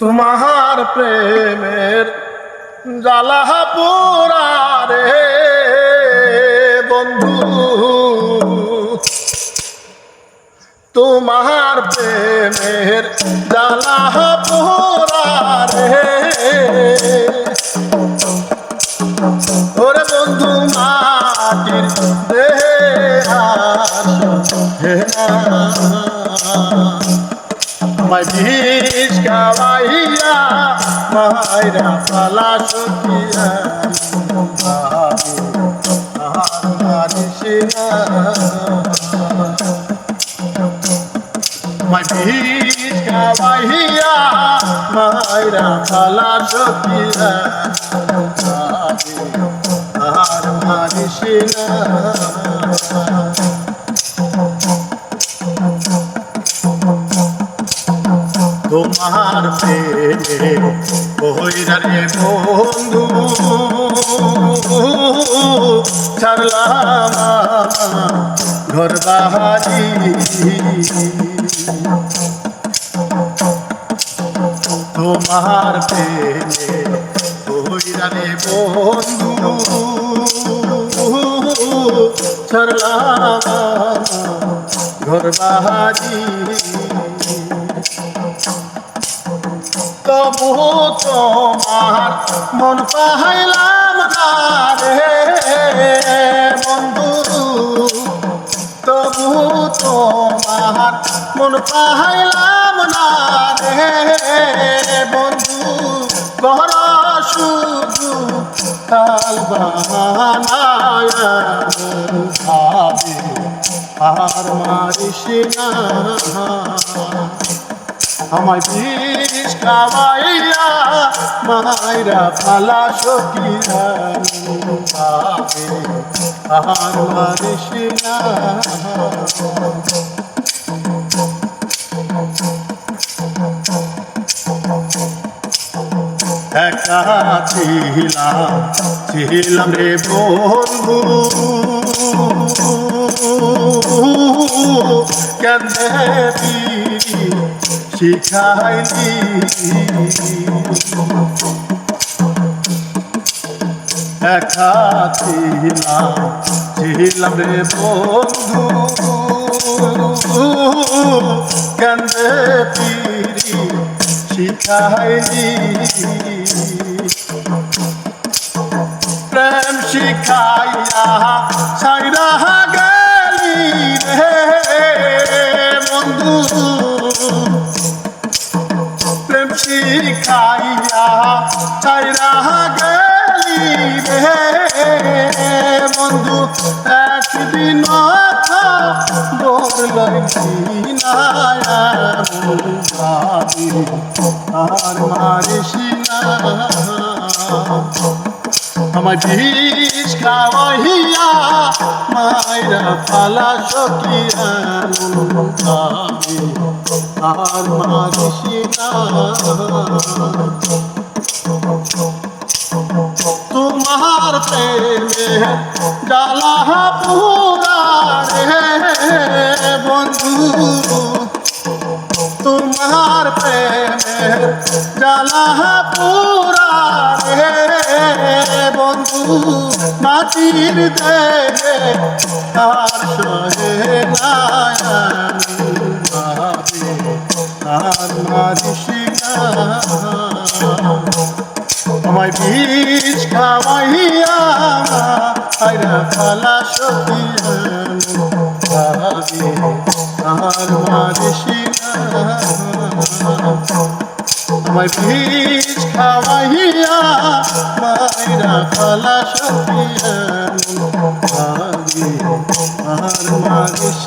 তোমার প্রেমের জ্বালা রে বন্ধু। তোমার প্রেমের জ্বালা পোড়ারে ওরে বন্ধু মাটির দেহ মায়রা পালা সখিয়া মাই বিষ গাওয়াইয়া পালা সখিয়া আর মারিস না। তোমার প্রেমে কইরা রে বন্ধু। ছাড়লাম ঘর বাহারি। তোমার প্রেমে কইরা রে বন্ধু। ছাড়লাম ঘর বাহারি। তবু তোমার মন পাহাইলাম না রে বন্ধু। তবু তোমার মন পাহাইলাম না রে বন্ধু। ঘর শুধু কাল ভাবে। আর মারিস না। আমায় বিষ খাওয়াইয়া মাইরা ফালা আর মারিস না। একা ছিলাম ছিলাম রে বন্ধু। কেন্দে শিখাইলি। একা ছিলাম ছিলাম রে বন্ধু। কেন্দে পিরি শিখাইলি। প্রেম শিখাইয়া সাইরা গেলি রে বন্ধু। প্রেম শিখাইয়া সাইরা গেলি রে। বন্ধু একদিন আর মারিস না। আমার বিষ খাওয়াইয়া মায়েরা পালা সকিয়া আর তোমার প্রেমে ডালা পুরা রে বন্ধু। তোমার প্রেমে ডালা পুরা রে মাটির দেহে আর সহে আর মারিস না আমায় বীজ খাওয়াইয়া আইরা আমায় বীজ খাওয়াইয়া মায়েরা ফালা সখিয়া আর মারিস